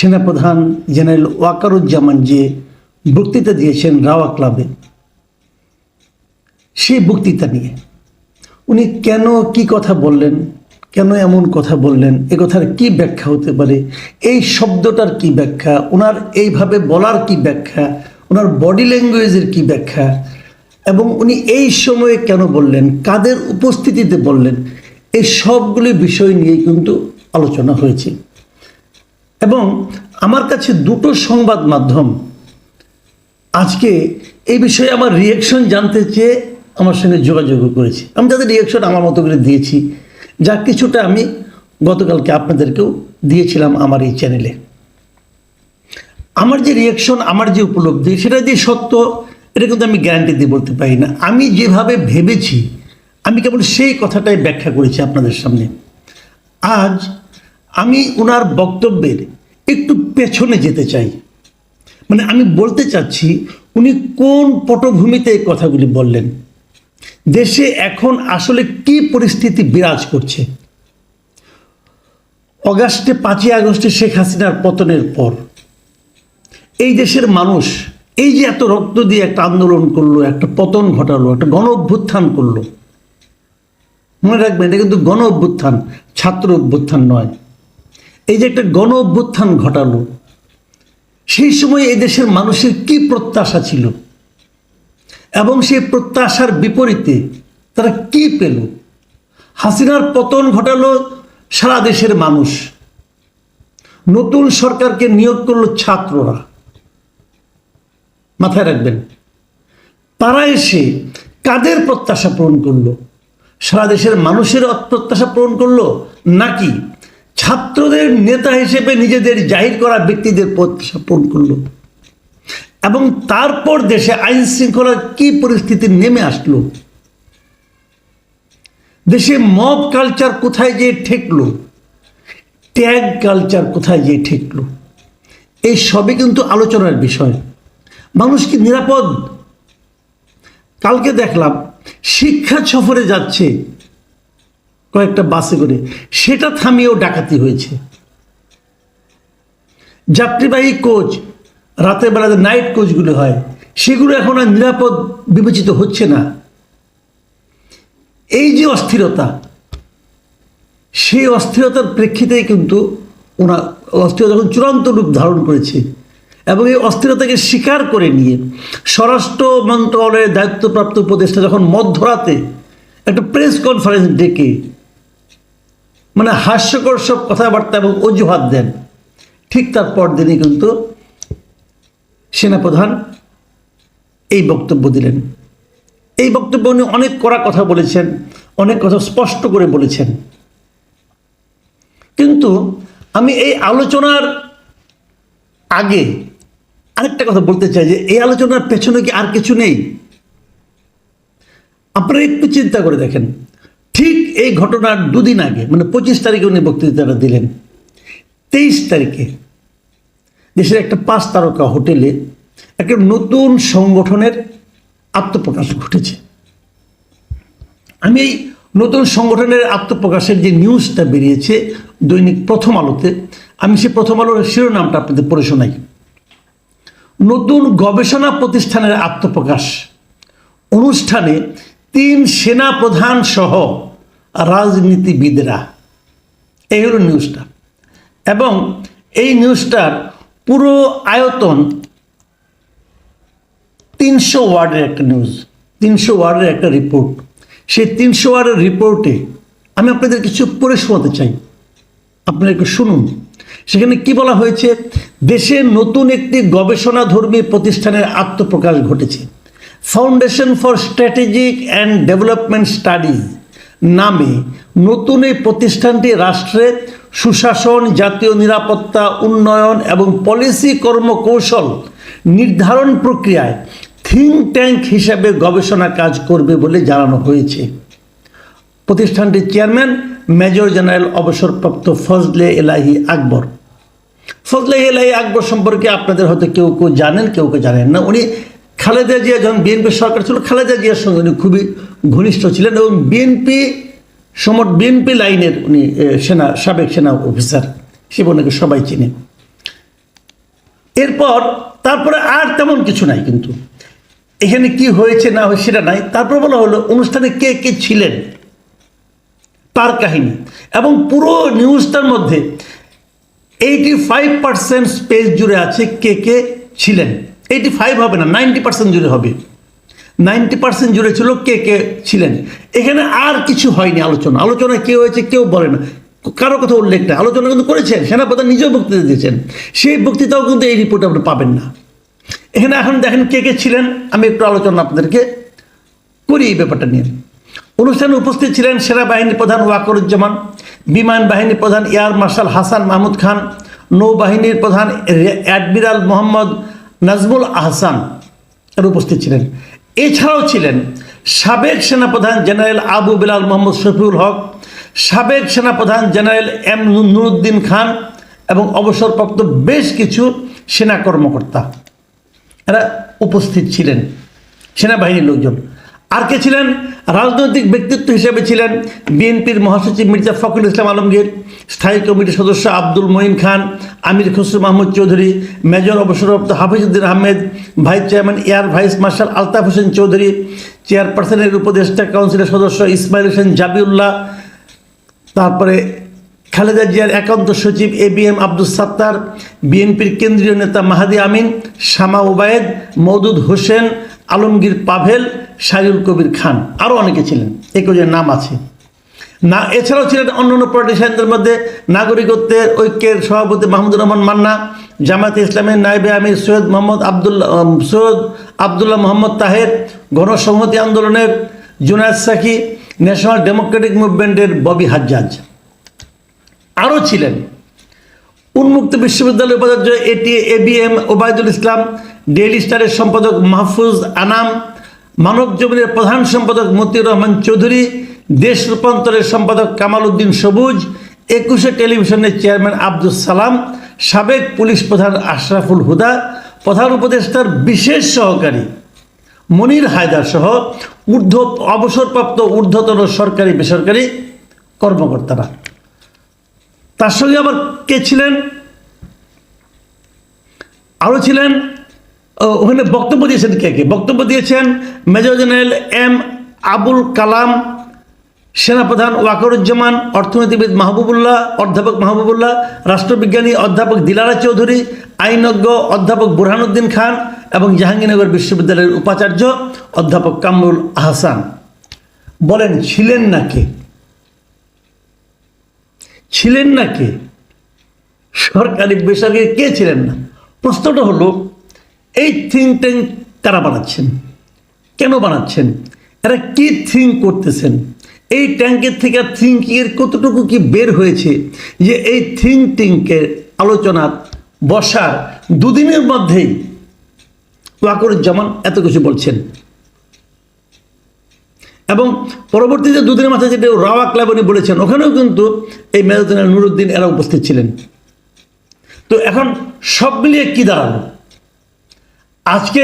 সেনাপ্রধান জেনারেল ওয়াকারুজ্জামান যে বক্তৃতা দিয়েছেন রাওয়া ক্লাবে সেই বক্তৃতা নিয়ে উনি কেন কি কথা বললেন, কেন এমন কথা বললেন, এ কথার কি ব্যাখ্যা হতে পারে, এই শব্দটার কি ব্যাখ্যা ওনার এইভাবে বলার কি ব্যাখ্যা ওনার বডি ল্যাঙ্গুয়েজের কি ব্যাখ্যা, এবং উনি এই সময়ে কেন বললেন, কাদের উপস্থিতিতে বললেন এই সবগুলি বিষয় নিয়ে কিন্তু আলোচনা হয়েছে। এবং আমার কাছে দুটো সংবাদ মাধ্যম। আজকে এই বিষয়ে আমার রিয়েকশন জানতে চেয়ে আমার সঙ্গে যোগাযোগ করেছি। আমি তাদের রিয়েকশন আমার মতো করে দিয়েছি, যা কিছুটা আমি গতকালকে আপনাদেরকেও দিয়েছিলাম আমার এই চ্যানেলে আমার যে রিয়েকশন আমার যে উপলব্ধি, সেটা যে সত্য, এটা কিন্তু আমি গ্যারান্টি দিয়ে বলতে পারি না। আমি যেভাবে ভেবেছি, আমি কেবল সেই কথাটাই ব্যাখ্যা করেছি আপনাদের সামনে। আজ আমি ওনার বক্তব্যের একটু পেছনে যেতে চাই। মানে আমি বলতে চাচ্ছি, উনি কোন পটভূমিতে এই কথাগুলি বললেন? দেশে এখন আসলে কি পরিস্থিতি বিরাজ করছে? অগাস্টে পাঁচই আগস্টে শেখ হাসিনার পতনের পর এই দেশের মানুষ এই যে এত রক্ত দিয়ে একটা আন্দোলন করল, একটা পতন ঘটালো, একটা গণ অভ্যুত্থান করল। মনে রাখবেন, এটা কিন্তু গণ অভ্যুত্থান ছাত্র অভ্যুত্থান নয়। এই যে একটা গণ অভ্যুত্থান ঘটালো, সেই সময় এই দেশের মানুষের কি প্রত্যাশা ছিল? এবং সেই প্রত্যাশার বিপরীতে তারা কি পেল? হাসিনার পতন ঘটালো সারা দেশের মানুষ। নতুন সরকারকে নিয়োগ করল ছাত্ররা। মাথায় রাখবেন, তারা এসে কাদের প্রত্যাশা পূরণ করল? সারা দেশের মানুষের প্রত্যাশা পূরণ করল নাকি ছাত্রদের নেতা হিসেবে নিজেদের জাহির করা ব্যক্তিদের প্রত্যাশা পূরণ করল। এবং তারপর দেশে আইন শৃঙ্খলার কি পরিস্থিতি নেমে আসলো? দেশে মব কালচার কোথায় যে ঠেকলো? ট্যাগ কালচার কোথায় যেয়ে ঠেকলো? এই সবই কিন্তু আলোচনার বিষয়। মানুষ কি নিরাপদ? কালকে দেখলাম শিক্ষা সফরে যাচ্ছে কয়েকটা বাসে করে। সেটা থামিয়েও ডাকাতি হয়েছে। যাত্রীবাহী কোচ, রাতের বেলাতে নাইট কোচগুলো হয়, সেগুলো এখন আর নিরাপদ বিবেচিত হচ্ছে না। এই যে অস্থিরতা, সেই অস্থিরতার প্রেক্ষিতেই কিন্তু ওনা অস্থিরতা যখন চূড়ান্ত রূপ ধারণ করেছে এবং এই অস্থিরতাকে স্বীকার করে নিয়ে স্বরাষ্ট্র মন্ত্রণালয়ের দায়িত্বপ্রাপ্ত উপদেষ্টা যখন মধ্যরাতে একটা প্রেস কনফারেন্স ডেকে মানে হাস্যকর সব কথাবার্তা এবং অজুহাত দেন। ঠিক তার পরদিনই কিন্তু সেনাপ্রধান এই বক্তব্য দিলেন। এই বক্তব্য উনি অনেক কড়া কথা বলেছেন, অনেক কথা স্পষ্ট করে বলেছেন। কিন্তু আমি এই আলোচনার আগে আরেকটা কথা বলতে চাই যে এই আলোচনার পেছনে কি আর কিছু নেই? আপনারা একটু চিন্তা করে দেখেন। ঠিক এই ঘটনার দুদিন আগে মানে পঁচিশ তারিখে উনি বক্তৃতাটা দিলেন। তেইশ তারিখে দেশের একটা পাঁচ তারকা হোটেলে একটা নতুন সংগঠনের আত্মপ্রকাশ ঘটেছে। আমি এই নতুন সংগঠনের আত্মপ্রকাশের যে নিউজটা বেরিয়েছে দৈনিক প্রথম আলোতে, আমি সে প্রথম আলোর শিরোনামটা আপনাদের পড়ে শোনাই। নতুন গবেষণা প্রতিষ্ঠানের আত্মপ্রকাশ অনুষ্ঠানে তিন সেনা প্রধান সহ রাজনীতিবিদরা। এই হলো নিউজটা। এবং এই নিউজটার পুরো আয়তন তিনশো ওয়ার্ডের একটা নিউজ, তিনশো ওয়ার্ডের একটা রিপোর্ট। সেই তিনশো ওয়ার্ডের রিপোর্টে আমি আপনাদের কিছু পড়ে শোনাতে চাই। আপনারা একটু শুনুন। সেখানে কি বলা হয়েছে? দেশে নতুন একটি গবেষণাধর্মী প্রতিষ্ঠানের আত্মপ্রকাশ ঘটেছে। Foundation for Strategic and Development Studies নামে নতুন এই প্রতিষ্ঠানটি রাষ্ট্রের সুশাসন, জাতীয় নিরাপত্তা, উন্নয়ন এবং পলিসি কর্মকৌশল নির্ধারণ প্রক্রিয়ায় থিঙ্ক ট্যাঙ্ক হিসাবে গবেষণা কাজ করবে বলে জানানো হয়েছে। প্রতিষ্ঠানটির চেয়ারম্যান মেজর জেনারেল অবসরপ্রাপ্ত ফজলে এলাহি আকবর। ফজলে এলাহি আকবর সম্পর্কে আপনাদের হয়তো কেউ কেউ জানেন, কেউ কেউ জানেন না। উনি খালেদা জিয়া যখন বিএনপি সরকার ছিল, খালেদা জিয়ার সঙ্গে উনি খুবই ঘনিষ্ঠ ছিলেন এবং বিএনপি সমর বিএনপি লাইনের উনি সেনা, সাবেক সেনা অফিসার সে ওনাকে সবাই চিনে। এরপর তারপরে আর তেমন কিছু নাই কিন্তু। এখানে কি হয়েছে না হয়েছে সেটা নাই। তারপর বলা হলো, অনুষ্ঠানে কে কে ছিলেন? তার কাহিনী। এবং পুরো নিউজটার মধ্যে এইটি ফাইভ পার্সেন্ট স্পেস জুড়ে আছে কে কে ছিলেন। এইটি ফাইভ হবে না নাইনটি পার্সেন্ট জুড়ে হবে। নাইনটি পার্সেন্ট জুড়ে ছিল কে কে ছিলেন। এখানে আর কিছু হয়নি আলোচনা। আলোচনা কে হয়েছে কেউ বলে না। কারও কথা উল্লেখ নেই। আলোচনা কিন্তু করেছেন। সেনাপ্রধান নিজেও বক্তৃতা দিয়েছেন। সেই বক্তৃতাও কিন্তু এই রিপোর্টে আপনি পাবেন না। এখানে এখন দেখেন কে কে ছিলেন। আমি একটু আলোচনা আপনাদেরকে করি এই ব্যাপারটা নিয়ে। অনুষ্ঠানে উপস্থিত ছিলেন সেনাবাহিনী প্রধান ওয়াকরুজ্জামান, বিমান বাহিনী প্রধান এয়ার মার্শাল হাসান মাহমুদ খান, নৌবাহিনীর প্রধান অ্যাডমিরাল মোহাম্মদ নাজমুল আহসান উপস্থিত ছিলেন। এছাড়াও ছিলেন সাবেক সেনাপ্রধান জেনারেল আবু বিলাল মোহাম্মদ শফিউল হক, সাবেক সেনাপ্রধান জেনারেল এম নুরুদ্দিন খান এবং অবসরপ্রাপ্ত বেশ কিছু সেনা কর্মকর্তা। এরা উপস্থিত ছিলেন, সেনাবাহিনীর লোকজন। আর কে ছিলেন? রাজনৈতিক ব্যক্তিত্ব হিসেবে ছিলেন বিএনপির মহাসচিব মির্জা ফখরুল ইসলাম আলমগীর, স্থায়ী কমিটির সদস্য আব্দুল মঈন খান, আমির খসরু মাহমুদ চৌধুরী, মেজর অবসরপ্রাপ্ত Hafizuddin Ahmed, vice chairman, air vice marshal Altaf Hossain Chowdhury, চেয়ারপারসনের উপদেষ্টা কাউন্সিলের সদস্য ইসমাইল হোসেন জাবিউল্লাহ, তারপরে খালেদা জিয়ার একান্ত সচিব A B M Abdul Sattar, বিএনপির কেন্দ্রীয় নেতা মাহাদি আমিন, শামা ওবায়েদ মৌদুদ হোসেন, আলমগীর পাভেল শাহিউল কবির খান আরও অনেকে ছিলেন এই কজন নাম আছে। না এছাড়াও ছিলেন অন্যান্য পলিটিশিয়ানদের মধ্যে নাগরিকত্বের ঐক্যের সভাপতি মাহমুদুর রহমান মান্না জামাতে ইসলামের নাইবে আমির সৈয়দ মোহাম্মদ আবদুল্লাহ উম, সৈয়দ আবদুল্লাহ মোহাম্মদ তাহের গণসংহতি আন্দোলনের জুনায়দ সাকি ন্যাশনাল ডেমোক্রেটিক মুভমেন্টের ববি হাজ্জাজ। আরও ছিলেন উন্মুক্ত বিশ্ববিদ্যালয়ের উপাচার্য এটি A B M Obaidul Islam daily স্টারের সম্পাদক মাহফুজ আনাম মানব জমিনের প্রধান সম্পাদক মতিউর রহমান চৌধুরী, দেশ রূপান্তরের সম্পাদক কামাল উদ্দিন সবুজ, একুশে টেলিভিশনের চেয়ারম্যান আব্দুল সালাম, সাবেক পুলিশ প্রধান আশরাফুল হুদা, প্রধান উপদেষ্টার বিশেষ সহকারী মনির হায়দার সহ ঊর্ধ্ব অবসরপ্রাপ্ত ঊর্ধ্বতন সরকারি বেসরকারি কর্মকর্তারা। তার সঙ্গে আবার কে ছিলেন? আরও ছিলেন? ওখানে বক্তব্য দিয়েছেন কে কে? বক্তব্য দিয়েছেন major general M Abul Kalam, সেনাপ্রধান ওয়াকরুজ্জামান, অর্থনীতিবিদ মাহবুবুল্লাহ, অধ্যাপক মাহবুবুল্লাহ, রাষ্ট্রবিজ্ঞানী অধ্যাপক দিলারা চৌধুরী, আইনজ্ঞ অধ্যাপক বুরহানুদ্দিন খান এবং জাহাঙ্গীরনগর বিশ্ববিদ্যালয়ের উপাচার্য অধ্যাপক কামরুল আহসান বলেন, ছিলেন না কে? ছিলেন না কে? সরকারি, বেসরকারি কে ছিলেন না? প্রশ্নটা হলো এই থিঙ্ক ট্যাঙ্ক কারা বানাচ্ছেন? কেন বানাচ্ছেন? এরা কি থিঙ্ক করতেছেন? এই ট্যাঙ্কের থেকে থিঙ্কিংয়ের কতটুকু কি বের হয়েছে? যে এই থিঙ্ক ট্যাঙ্কের আলোচনা বসার দুদিনের মধ্যেই ওয়াকরুজ্জামান এত কিছু বলছেন। এবং পরবর্তীতে দুদিনের মাথায় যেটা রাওয়া ক্লাব উনি বলেছেন, ওখানেও কিন্তু এই মেজর নুরুদ্দিন এরা উপস্থিত ছিলেন। তো এখন সব মিলিয়ে কি দাঁড়াল? আজকে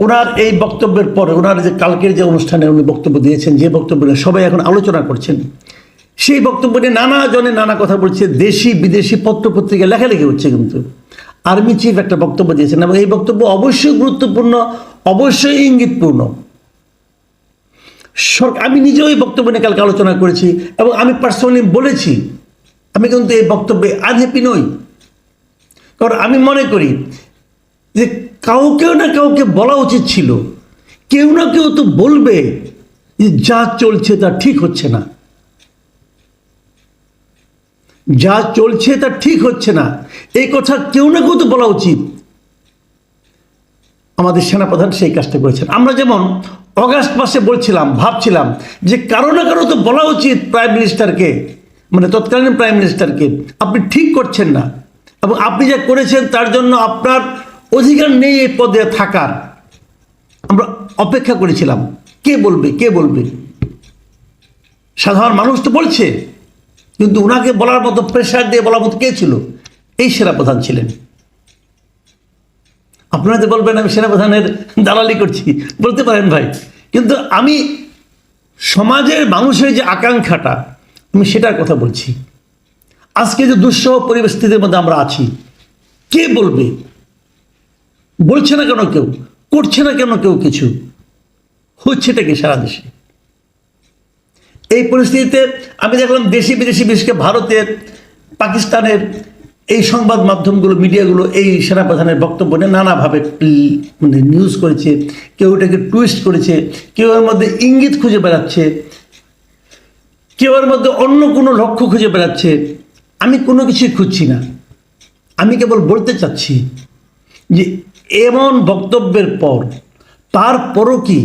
ওনার এই বক্তব্যের পরে, ওনার যে কালকের যে অনুষ্ঠানে উনি বক্তব্য দিয়েছেন, যে বক্তব্য সবাই এখন আলোচনা করছেন, সেই বক্তব্য নিয়ে নানা জনে নানা কথা বলছে, দেশি, বিদেশি পত্র পত্রিকা লেখালেখি হচ্ছে কিন্তু। আর্মি চিফ একটা বক্তব্য দিয়েছেন, এবং এই বক্তব্য অবশ্যই গুরুত্বপূর্ণ, অবশ্যই ইঙ্গিতপূর্ণ। সরকার, আমি নিজেও এই বক্তব্য নিয়ে কালকে আলোচনা করেছি, এবং আমি পার্সোনালি বলেছি, আমি কিন্তু এই বক্তব্যে আনহ্যাপি নই। কারণ আমি মনে করি যে কাউকেও না কাউকে বলা উচিত ছিল। কেউ না কেউ তো বলবে যে যা চলছে তা ঠিক হচ্ছে না। যা চলছে তা ঠিক হচ্ছে না। এই কথা কেউ না কেউ তো বলা উচিত। আমাদের সেনাপ্রধান সেই কাজটা করেছেন। আমরা যেমন অগাস্ট মাসে বলছিলাম, ভাবছিলাম যে কারও না কারও তো বলা উচিত প্রাইম মিনিস্টারকে মানে তৎকালীন প্রাইম মিনিস্টারকে। আপনি ঠিক করছেন না। এবং আপনি যা করেছেন তার জন্য আপনার অধিকার নেই এই পদে থাকার। আমরা অপেক্ষা করেছিলাম, কে বলবে কে বলবে? সাধারণ মানুষ তো বলছে, কিন্তু ওনাকে বলার মতো প্রেশার দিয়ে বলার মতো কে ছিল? এই সেনাপ্রধান ছিলেন। আপনারা তো বলবেন, আমি সেনাপ্রধানের দালালি করছি, বলতে পারেন ভাই। কিন্তু আমি সমাজের মানুষের যে আকাঙ্ক্ষাটা, আমি সেটার কথা বলছি। আজকে যে দুঃসহ পরিস্থিতির মধ্যে আমরা আছি, কে বলবে? বলছে না কেন কেউ? করছে না কেন কেউ কিছু? হচ্ছেটা কি সারা দেশে? এই পরিস্থিতিতে আমি দেখলাম দেশি বিদেশি, বিশেষ ভারতের, পাকিস্তানের এই সংবাদ মাধ্যমগুলো, মিডিয়াগুলো এই সেনাপ্রধানের বক্তব্য নিয়ে নানাভাবে মানে নিউজ করেছে, কেউ এটাকে টুইস্ট করেছে, কেউ এর মধ্যে ইঙ্গিত খুঁজে বেড়াচ্ছে, কেউ এর মধ্যে অন্য কোনো লক্ষ্য খুঁজে বেড়াচ্ছে। আমি কোনো কিছুই খুঁজছি না। আমি কেবল বলতে চাচ্ছি যে এমন বক্তব্যের পর তারপরও কি